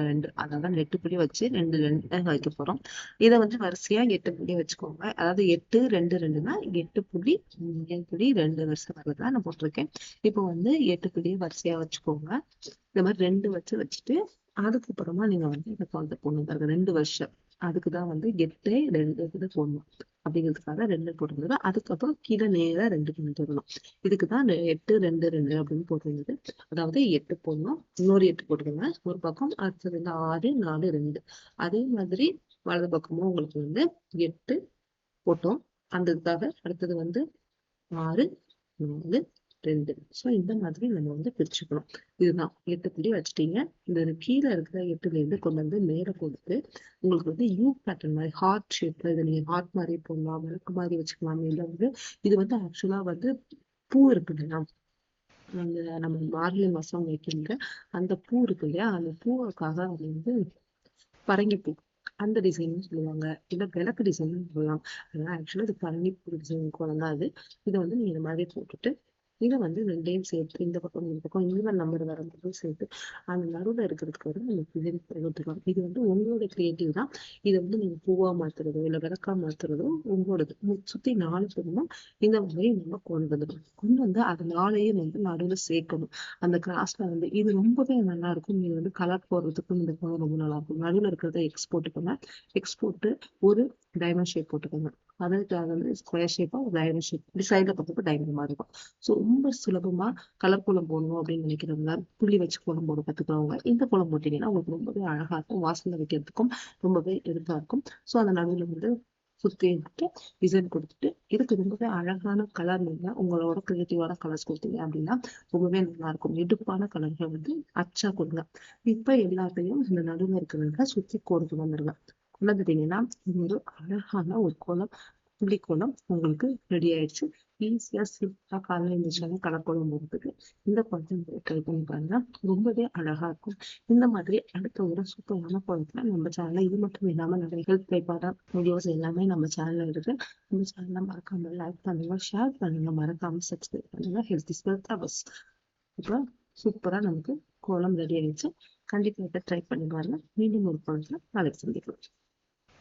ரெண்டு அதாவது எட்டு புள்ளி வச்சு ரெண்டு ரெண்டு வைக்க போறோம். இதை வந்து வரிசையா எட்டு புள்ளி வச்சுக்கோங்க. அதாவது எட்டு ரெண்டு ரெண்டுனா எட்டு புள்ளி ஏழு புள்ளி ரெண்டு வருஷம் வரதான் நான் போட்டிருக்கேன். இப்போ வந்து எட்டு புள்ளி வரிசையா வச்சுக்கோங்க. இந்த மாதிரி ரெண்டு வச்சு வச்சுட்டு அதுக்கப்புறமா நீங்க வந்து இந்த குழந்தை பொண்ணு ரெண்டு வருஷம். அதுக்குதான் வந்து எட்டு ரெண்டு இது போடணும். அப்படிங்கிறதுக்காக ரெண்டு போட்டுருந்தது. அதுக்கப்புறம் கீழே நேராக ரெண்டு பண்ணி வரணும். இதுக்குதான் தான் எட்டு ரெண்டு ரெண்டு அப்படின்னு போட்டிருந்தது. அதாவது எட்டு போடணும். இன்னொரு எட்டு போட்டுக்கோங்க. ஒரு பக்கம் அடுத்தது வந்து ஆறு நாலு ரெண்டு. அதே மாதிரி வலது பக்கமும் உங்களுக்கு வந்து எட்டு போட்டோம். அந்த இதுக்காக அடுத்தது வந்து ஆறு நாலு ரெண்டு. ஸோ இந்த மாதிரி நம்ம வந்து பிரிச்சுக்கணும். இதுதான். எட்டு புள்ளி வச்சுட்டீங்க. இந்த கீழே இருக்கிற எட்டுல இருந்து கொண்டு வந்து நேரம் கொடுத்து உங்களுக்கு வந்து யூ பேட்டர்ன் மாதிரி ஹார்ட் ஷேப்ல இதை நீங்க ஹார்ட் மாதிரி போடலாம் விளக்கு மாதிரி வச்சுக்கலாம். இல்லை வந்து இது வந்து ஆக்சுவலா வந்து பூ இருக்கு இல்லையா? அந்த நம்ம மார்கழி மாசம் வைக்கின்ற அந்த பூ இருக்கு இல்லையா? அந்த பூவுக்காக அது வந்து பரங்கி பூ. அந்த டிசைன் சொல்லுவாங்க. இல்ல விளக்கு டிசைன் சொல்லலாம். அதனால ஆக்சுவலா இது பரங்கி பூ டிசைன் குழந்தை அது. இதை வந்து நீங்க இந்த மாதிரி போட்டுட்டு இதை வந்து ரெண்டையும் சேர்த்து இந்த பக்கம் இந்த பக்கம் ஈவன் நம்பர் வரும்போது சேர்த்து அந்த நடுவில் இருக்கிறதுக்கு வந்து நம்ம டிசைன் கொடுத்துக்கலாம் இது வந்து உங்களோட கிரியேட்டிவ் தான். இதை வந்து நீங்க பூவா மாத்துறதோ இல்ல விளக்கா மாத்துறதோ உங்களோடது. உங்க சுத்தி நாலு சொல்லணும் இந்த மாதிரி நம்ம கொண்டு வந்துடும் கொண்டு வந்து அது நாளையும் வந்து நடுவில் சேர்க்கணும். அந்த கிராஸ்ல வந்து இது ரொம்பவே நல்லா இருக்கும். இது வந்து கலர் போடுறதுக்கும் இந்த பக்கம் ரொம்ப நல்லா இருக்கும். நடுவில் இருக்கிறத எக்ஸ்போர்ட் பண்ண எக்ஸ்போர்ட்டு ஒரு டைமண்ட் ஷேப் போட்டுக்கோங்க. அதுக்கு அது வந்து ஸ்கொயர் ஷேப்பாக ஒரு டைமண்ட் ஷேப் இப்படி சைடில் பார்த்துட்டு டைமண்ட் மாதிரி இருக்கும். ஸோ ரொம்ப சுலபமா கலர் கோலம் போடணும் அப்படின்னு நினைக்கிறவங்க புள்ளி வச்சு கோலம் போட கற்றுக்கிறவங்க இந்த கோலம் போட்டீங்கன்னா உங்களுக்கு ரொம்பவே அழகா இருக்கும். வாசலில் வைக்கிறதுக்கும் ரொம்பவே இதா இருக்கும். ஸோ அந்த நடுவில் வந்து சுத்தி டிசைன் கொடுத்துட்டு இதுக்கு ரொம்பவே அழகான கலர் நீங்க உங்களோட கிரியேட்டிவான கலர்ஸ் கொடுத்தீங்க அப்படின்னா ரொம்பவே நல்லா இருக்கும். எடுப்பான கலர்கள் வந்து அச்சா கொடுங்க. இப்ப எல்லாத்தையும் இந்த நடுவில் இருக்கிறவங்க சுத்தி கொடுத்து வந்துடுங்க உணர்ந்துட்டீங்கன்னா வந்துட்டீங்கன்னா ஒரு அழகான ஒரு கோலம் புள்ளி கோலம் உங்களுக்கு ரெடி ஆயிடுச்சு. ஈஸியா சிம்பிளா காலையில எழுந்திரிச்சாலும் கலர் போகிறதுக்கு இந்த கோலத்தை ட்ரை பண்ணி பாருங்க. ரொம்பவே அழகா இருக்கும். இந்த மாதிரி அடுத்த ஒரு சூப்பரான கோலத்துல நம்ம சேனல்ல இது மட்டும் இல்லாம நிறைய ஹெல்த் கைப்பாட வீடியோஸ் எல்லாமே நம்ம சேனல்ல இருக்கு. நம்ம சேனல்ல மறக்காம லைக் பண்ணுங்க ஷேர் பண்ணுங்க. மறக்காம சப்ஸ்கிரைப் பண்ணுங்க. ஹெல்த் இஸ் வெல்த் அவர்ஸ் இப்போ சூப்பரா நமக்கு கோலம் ரெடி ஆயிடுச்சு. கண்டிப்பா இதை ட்ரை பண்ணி பாருங்க. மீண்டும் ஒரு கோலத்துல நாளைக்கு சந்திக்கலாம்.